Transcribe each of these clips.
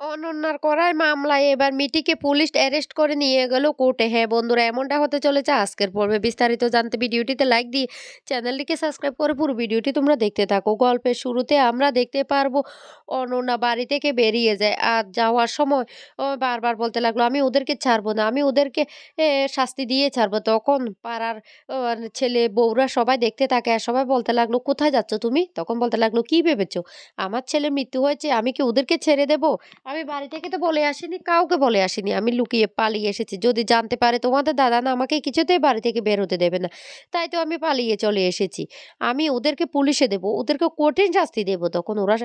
অনন্যার করায় মামলায় এবার মিটিকে পুলিশ অ্যারেস্ট করে নিয়ে গেল কোর্টে। হ্যাঁ বন্ধুরা, এমনটা হতে চলেছে আজকের পর্বে। বিস্তারিত জানতে ভিডিওটিতে লাইক দিয়ে চ্যানেলটিকে সাবস্ক্রাইব করে পুরো ভিডিওটি তোমরা দেখতে থাকো। গল্পের শুরুতে আমরা দেখতে পারব অনন্যা বাড়ি থেকে বেরিয়ে যায়। আর যাওয়ার সময় ও বারবার বলতে লাগল, আমি ওদেরকে ছাড়বো না, আমি ওদেরকে শাস্তি দিয়ে ছাড়বো। তখন পাড়ার ছেলে, বউরা সবাই দেখতে থাকে আর সবাই বলতে লাগল, কোথায় যাচ্ছ তুমি? তখন বলতে লাগল, কি ভেবেছো? আমার ছেলের মৃত্যু হয়েছে, আমি কি ওদেরকে ছেড়ে দেবো? আমি বাড়ি থেকে তো বলে আসিনি, কাউকে বলে আসিনি। আমি লুকিয়ে পালিয়ে এসেছি। যদি জানতে পারে তোমাদের দাদা না আমাকে কিছুতেই বাড়ি থেকে বের হতে দেবে না। তাই তো আমি পালিয়ে চলে এসেছি। আমি ওদেরকে পুলিশে দেবো, ওদেরকে কঠিন শাস্তি দেবো। তখন ওরা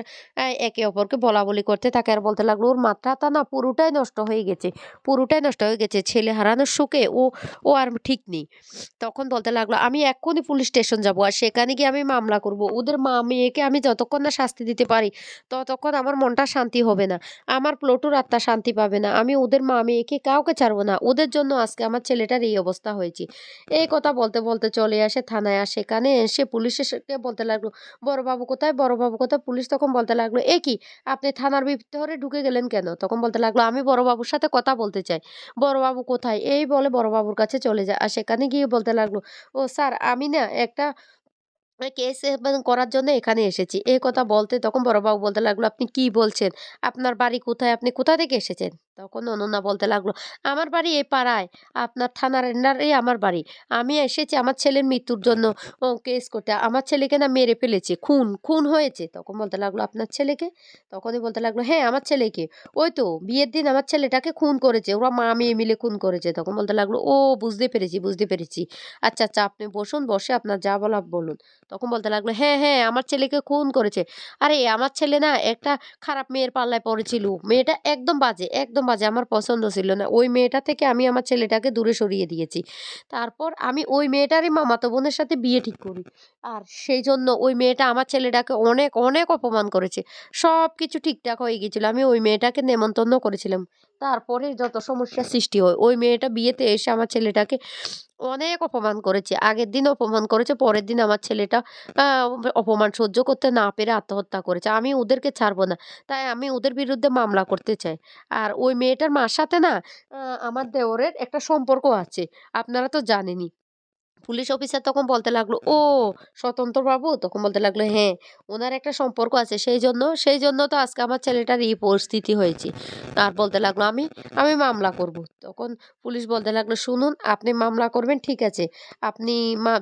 একে অপরকে বলা বলি করতে থাকে আর বলতে লাগল, ওর মাথাটা না পুরোটাই নষ্ট হয়ে গেছে, পুরোটাই নষ্ট হয়ে গেছে, ছেলে হারানোর শোকে ও ও আর ঠিক নেই। তখন বলতে লাগল, আমি এক্ষুনি পুলিশ স্টেশন যাব আর সেখানে গিয়ে আমি মামলা করব। ওদের মা মেয়েকে আমি যতক্ষণ না শাস্তি দিতে পারি, ততক্ষণ আমার মনটা শান্তি হবে না। আমার প্লটুর আত্মা শান্তি পাবে না। আমি ওদের মা মেয়েকে কাউকে ছাড়বো না। ওদের জন্য আজকে আমার ছেলেটার এই অবস্থা হয়েছে। এই কথা বলতে বলতে চলে আসে, থানায় আর সেখানে এসে পুলিশকে বলতে লাগল বড়বাবু কোথায়? বড়বাবু কোথায়? পুলিশ তখন বলতে লাগল, এ কি, আপনি থানার ভিতরে ঢুকে গেলেন কেন? তখন বলতে লাগল, আমি বড়বাবুর সাথে কথা বলতে চাই। বড়বাবু কোথায়? এই বলে বড়বাবুর কাছে চলে যায়। আর সেখানে গিয়ে বলতে লাগল, ও স্যার, আমি না একটা কেস মানে করার জন্য এখানে এসেছি। এই কথা বলতে তখন বড়বাবু বলতে লাগল, আপনি কি বলছেন? আপনার বাড়ি কোথায়? আপনি কোথা থেকে এসেছেন? তখন অনন্যা বলতে লাগল, আমার বাড়ি এই পাড়ায়। আপনার থানার এন্ডারেই আমার বাড়ি। আমি এসেছি আমার ছেলের মৃত্যুর জন্য কেস করতে। আমার ছেলেকে না মেরে ফেলেছে। খুন খুন হয়েছে। তখন বলতে লাগল, আপনার ছেলেকে? তখনই বলতে লাগল হ্যাঁ আমার ছেলেকে। ওই তো, বিয়ের দিন আমার ছেলেটাকে খুন করেছে। ওরা মা মেয়ে মিলে খুন করেছে। তখন বলতে লাগল, ও, বুঝতে পেরেছি বুঝতে পেরেছি। আচ্ছা আচ্ছা আপনি বসুন, বসে আপনার যা বলা বলুন। তখন বলতে লাগল হ্যাঁ হ্যাঁ আমার ছেলেকে খুন করেছে। আরে, আমার ছেলে না একটা খারাপ মেয়ের পাল্লায় পড়েছিল। মেয়েটা একদম বাজে একদম বাজে, আমার পছন্দ ছিল না। ওই মেয়েটা থেকে আমি আমার ছেলেটাকে দূরে সরিয়ে দিয়েছি। তারপর আমি ওই মেয়েটারই মামাতো বোনের সাথে বিয়ে ঠিক করি। আর সেই জন্য ওই মেয়েটা আমার ছেলেটাকে অনেক অনেক অপমান করেছে। সব কিছু ঠিকঠাক হয়ে গিয়েছিল। আমি ওই মেয়েটাকে নেমন্তন্ন করেছিলাম। তারপরে যত সমস্যার সৃষ্টি হয়, ওই মেয়েটা বিয়েতে এসে আমার ছেলেটাকে অনেক অপমান করেছে। আগের দিন অপমান করেছে, পরের দিন আমার ছেলেটা অপমান সহ্য করতে না পেরে আত্মহত্যা করেছে। আমি ওদেরকে ছাড়বো না, তাই আমি ওদের বিরুদ্ধে মামলা করতে চাই। আর ওই মেয়েটার মার সাথে না আমার দেওরের একটা সম্পর্ক আছে, আপনারা তো জানেনই। পুলিশ অফিসার তখন বলতে লাগল ও স্বতন্ত্র বাবু তখন বলতে লাগল হ্যাঁ ওনার একটা সম্পর্ক আছে সেই জন্য সেই জন্য তো আজকে আমার ছেলেটার এই পরিস্থিতি হয়েছে। আর বলতে লাগল আমি আমি মামলা করব। তখন পুলিশ বলতে লাগল শুনুন আপনি মামলা করবেন ঠিক আছে। আপনি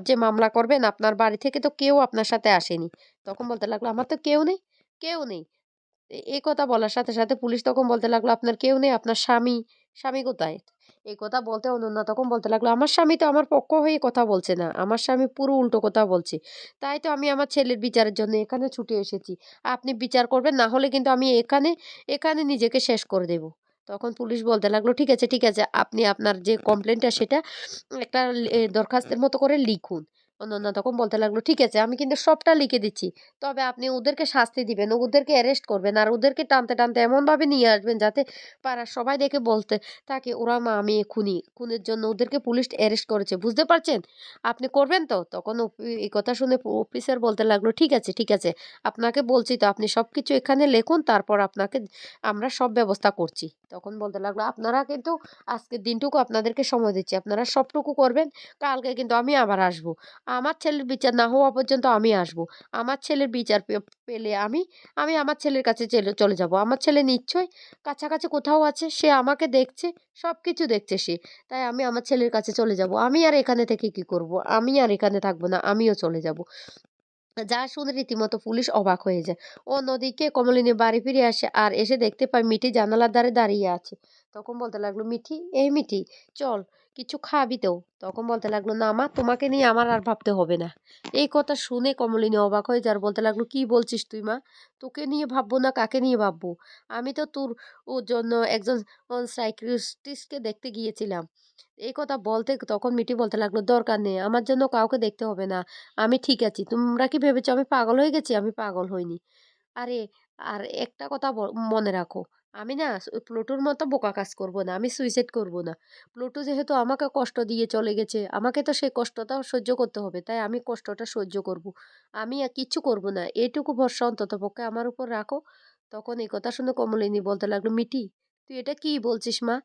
যে মামলা করবেন আপনার বাড়ি থেকে তো কেউ আপনার সাথে আসেনি। তখন বলতে লাগল আমার তো কেউ নেই কেউ নেই। এই কথা বলার সাথে সাথে পুলিশ তখন বলতে লাগল আপনার কেউ নেই আপনার স্বামী স্বামী কোথায়? এই কথা বলতে অনন্যা তখন বলতে লাগল, আমার স্বামী তো আমার পক্ষ হয়ে কথা বলছে না, আমার স্বামী পুরো উল্টো কথা বলছে। তাই তো আমি আমার ছেলের বিচারের জন্য এখানে ছুটে এসেছি। আপনি বিচার করবেন, না হলে কিন্তু আমি এখানে এখানে নিজেকে শেষ করে দেব। তখন পুলিশ বলতে লাগল, ঠিক আছে ঠিক আছে, আপনি আপনার যে কমপ্লেনটা সেটা একটা দরখাস্তের মতো করে লিখুন। অনন্যা তখন বলতে লাগল, ঠিক আছে, আমি কিন্তু সবটা লিখে দিচ্ছি। তবে আপনি ওদেরকে শাস্তি দিবেন, ওদেরকে অ্যারেস্ট করবেন আর ওদেরকে টানতে টানতে এমনভাবে নিয়ে আসবেন যাতে পাড়ার সবাই দেখে বলতে থাকে, ওরা মা মেয়ে খুনি। খুনের জন্য ওদেরকে পুলিশ অ্যারেস্ট করেছে। বুঝতে পারছেন? আপনি করবেন তো? তখন এই কথা শুনে অফিসার বলতে লাগল, ঠিক আছে ঠিক আছে, আপনাকে বলছি তো, আপনি সব কিছু এখানে লিখুন, তারপর আপনাকে আমরা সব ব্যবস্থা করছি। তখন বলতে লাগল, আপনারা কিন্তু আজকের দিনটুকু আপনাদেরকে সময় দিচ্ছি। আপনারা সবটুকু করবেন, কালকে কিন্তু আমি আবার আসব। আমার ছেলের বিচার না হওয়া পর্যন্ত আমি আসব। আমার ছেলের বিচার পেলে আমি আমি আমার ছেলের কাছে চলে যাব। আমার ছেলে নিশ্চয়ই কাছাকাছি কোথাও আছে, সে আমাকে দেখছে সব কিছু দেখছে সে। তাই আমি আমার ছেলের কাছে চলে যাব। আমি আর এখানে থেকে কি করব? আমি আর এখানে থাকব না, আমিও চলে যাব। যা শুনে রীতিমতো পুলিশ অবাক হয়ে যায়। অন্যদিকে কমলিনী বাড়ি ফিরে আসে আর এসে দেখতে পায় মিঠি জানালার ধারে দাঁড়িয়ে আছে। তখন বলতে লাগল, মিঠি, এই মিঠি, চল। কিছু খাবি তো। তখন বলতে লাগল, না মা, তোমাকে নিয়ে আমার আর ভাবতে হবে না। এই কথা শুনে কমলিনী অবাক হয়ে যার বলতে লাগল, কি বলছিস তুই মা? তোকে নিয়ে ভাববো না, কাকে নিয়ে ভাববো? আমি তো তোর ওর জন্য একজন সাইকিয়াট্রিস্টকে দেখতে গিয়েছিলাম। এই কথা বলতে তখন মিটি বলতে লাগল, দরকার নেই, আমার জন্য কাউকে দেখতে হবে না। আমি ঠিক আছি। তোমরা কি ভেবেছো আমি পাগল হয়ে গেছি? আমি পাগল হইনি। আরে, আর একটা কথা মনে রাখো আমি না প্লুটোর মতো বোকা কাজ করব না, আমি সুইসাইড করব না। প্লুটো যেহেতু আমাকে কষ্ট দিয়ে চলে গেছে, আমাকে তো সেই কষ্টটাও সহ্য করতে হবে, তাই আমি কষ্টটা সহ্য করব। আমি আর কিচ্ছু করব না এটুকু ভরসা অন্তত পক্ষে আমার উপর রাখো। তখন এই কথা শুনে কমলিনী বলতে লাগল মিটি তুই এটা কি বলছিস মা?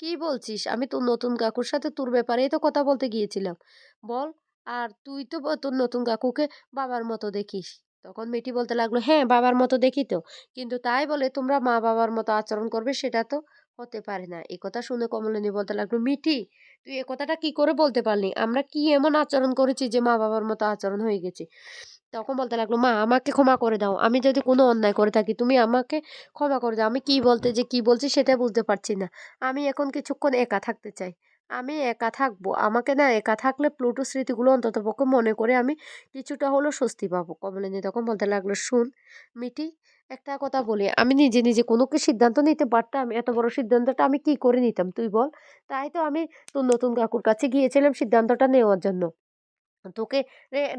কি বলছিস? আমি তোর নতুন কাকুর সাথে তোর ব্যাপারেই তো কথা বলতে গিয়েছিলাম। বল, আর তুই তো তোর নতুন কাকুকে বাবার মতো দেখিস। তখন মিটি বলতে লাগল হ্যাঁ বাবার মতো দেখি তো। কিন্তু তাই বলে তোমরা মা বাবার মতো আচরণ করবে সেটা তো হতে পারে না। এই কথা শুনে কমলিনী বলতে লাগল, মিঠি, তুই এ কথাটা কি করে বলতে পারলি? আমরা কি এমন আচরণ করেছি যে মা বাবার মতো আচরণ হয়ে গেছি? তখন বলতে লাগল, মা, আমাকে ক্ষমা করে দাও। আমি যদি কোনো অন্যায় করে থাকি, তুমি আমাকে ক্ষমা করে দাও। আমি কি বলতে যে কি বলছি সেটা বুঝতে পারছি না। আমি এখন কিছুক্ষণ একা থাকতে চাই। আমি একা থাকব। আমাকে না একা থাকলে প্লুটো স্মৃতিগুলো অন্তত পক্ষে মনে করে আমি কিছুটা হলেও স্বস্তি পাবো। কমলিনী তখন বলতে লাগল, শুন মিটি একটা কথা বলি। আমি নিজে নিজে কোনো কি সিদ্ধান্ত নিতে পারতাম? এত বড় সিদ্ধান্তটা আমি কি করে নিতাম? তুই বল। তাই তো আমি তোর নতুন কাকুর কাছে গিয়েছিলাম সিদ্ধান্তটা নেওয়ার জন্য, তোকে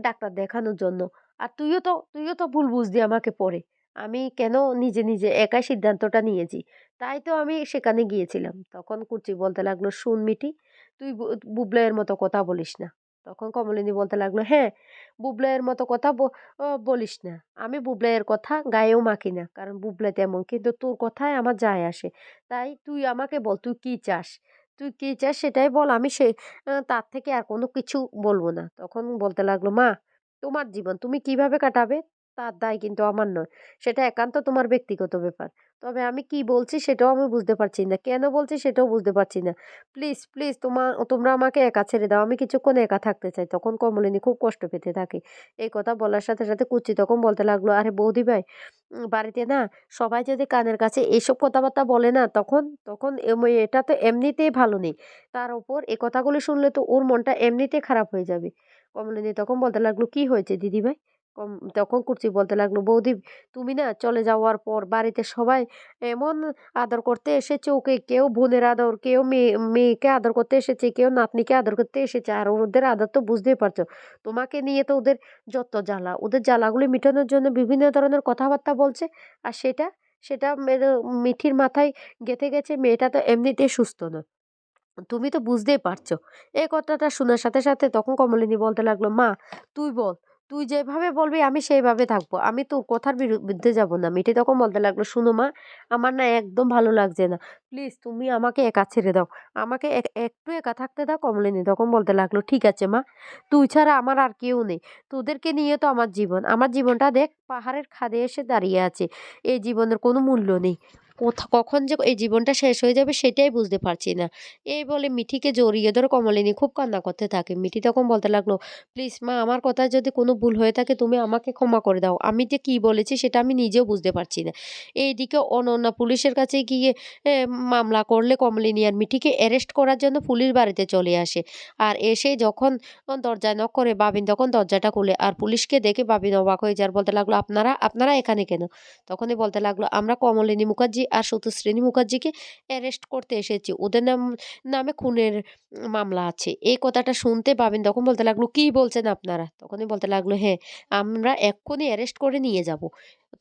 ডাক্তার দেখানোর জন্য। আর তুইও তো তুইও তো ভুল বুঝলি আমাকে পরে। আমি কেন নিজে নিজে একাই সিদ্ধান্তটা নিয়েছি? তাই তো আমি সেখানে গিয়েছিলাম। তখন কুচি বলতে লাগল, শুন মিটি তুই বু- বুবলাইয়ের মতো কথা বলিস না। তখন কমলিনী বলতে লাগল হ্যাঁ বুবলাইয়ের মতো কথা বলিস না। আমি বুবলাইয়ের কথা গায়েও মাখি না, কারণ বুবলাই তেমন, কিন্তু তোর কথায় আমার যায় আসে। তাই তুই আমাকে বল, তুই কী চাস? তুই কী চাস সেটাই বল, আমি সে তার থেকে আর কোনো কিছু বলব না। তখন বলতে লাগল, মা, তোমার জীবন তুমি কীভাবে কাটাবে? তার দায় কিন্তু আমার নয়। সেটা একান্ত তোমার ব্যক্তিগত ব্যাপার। তবে আমি কি বলছি সেটাও আমি বুঝতে পারছি না। কেন বলছি সেটাও বুঝতে পারছি না। প্লিজ প্লিজ তোমার তোমরা আমাকে একা ছেড়ে দাও। আমি কিছুক্ষণ একা থাকতে চাই। তখন কমলিনী খুব কষ্ট পেতে থাকে। এই কথা বলার সাথে সাথে কুচি তখন বলতে লাগল, আরে বৌদি ভাই বাড়িতে না সবাই যদি কানের কাছে এইসব কথাবার্তা বলে না, তখন তখন এটা তো এমনিতেই ভালো নেই। তার উপর এ কথাগুলি শুনলে তো ওর মনটা এমনিতেই খারাপ হয়ে যাবে। কমলিনী তখন বলতে লাগল, কি হয়েছে দিদিভাই তখন কুর্চি বলতে লাগল, বৌদি, তুমি না চলে যাওয়ার পর বাড়িতে সবাই এমন আদর করতে এসেছে ওকে কেউ বোনের আদর, কেউ মেয়ে মেয়েকে আদর করতে এসেছে, কেউ নাতনিকে আদর করতে এসেছে, আর ওদের আদর তো বুঝতেই পারছ। তোমাকে নিয়ে তো ওদের যত জ্বালা, ওদের জ্বালাগুলি মেটানোর জন্য বিভিন্ন ধরনের কথাবার্তা বলছে, আর সেটা সেটা মিঠির মাথায় গেঁথে গেছে, মেয়েটা তো এমনিতেই সুস্থ নয় তুমি তো বুঝতেই পারছ। এই কথাটা শোনার সাথে সাথে তখন কমলিনী বলতে লাগল, মা, তুই বল তুই যেভাবে বলবি, আমি সেইভাবে থাকব। আমি তোর কথার বিরুদ্ধে যাব না। মিঠি তখন বলতে লাগল, শুনো মা, আমার না একদম ভালো লাগছে না। প্লিজ তুমি আমাকে একা ছেড়ে দাও। আমাকে এক- একটু একা থাকতে দাও, কমলিনী তখন বলতে লাগল, ঠিক আছে মা, তুই ছাড়া আমার আর কেউ নেই। তোদেরকে নিয়ে তো আমার জীবন। আমার জীবনটা দেখ, পাহাড়ের খাদে এসে দাঁড়িয়ে আছে। এই জীবনের কোনো মূল্য নেই। কোথা কখন যে এই জীবনটা শেষ হয়ে যাবে সেটাই বুঝতে পারছি না। এই বলে মিঠিকে জড়িয়ে ধরে কমলিনী খুব কান্না করতে থাকে। মিঠি তখন বলতে লাগল, প্লিজ মা, আমার কথায় যদি কোনো ভুল হয়ে থাকে তুমি আমাকে ক্ষমা করে দাও। আমি যে কি বলেছি সেটা আমি নিজেও বুঝতে পারছি না। এইদিকে অনন্যা পুলিশের কাছে গিয়ে মামলা করলে কমলিনী আর মিঠিকে অ্যারেস্ট করার জন্য পুলিশ বাড়িতে চলে আসে। আর এসে যখন দরজা নক করে, বাবিন তখন দরজাটা খুলে আর পুলিশকে দেখে বাবিন অবাক হয়ে যার বলতে লাগল, আপনারা আপনারা এখানে কেন? তখনই বলতে লাগল, আমরা কমলিনী মুখার্জি আর সত্যশ্রেণী মুখার্জিকে অ্যারেস্ট করতে এসেছি। ওদের নাম, নামে খুনের মামলা আছে। এই কথাটা শুনতে পাবেন, তখন বলতে লাগল, কি বলছেন আপনারা? তখনই বলতে লাগল হ্যাঁ আমরা এক্ষুনি অ্যারেস্ট করে নিয়ে যাব।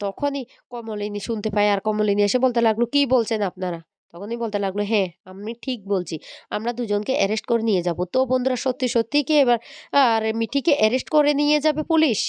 তখনই কমলিনী শুনতে পায় আর কমলিনী এসে বলতে লাগল, কি বলছেন আপনারা? তখনই বলতে লাগল হ্যাঁ আমি ঠিক বলছি, আমরা দুজনকে অ্যারেস্ট করে নিয়ে যাব। তো বন্ধুরা, সত্যি সত্যি কি এবার, আর মিঠিকে অ্যারেস্ট করে নিয়ে যাবে পুলিশ?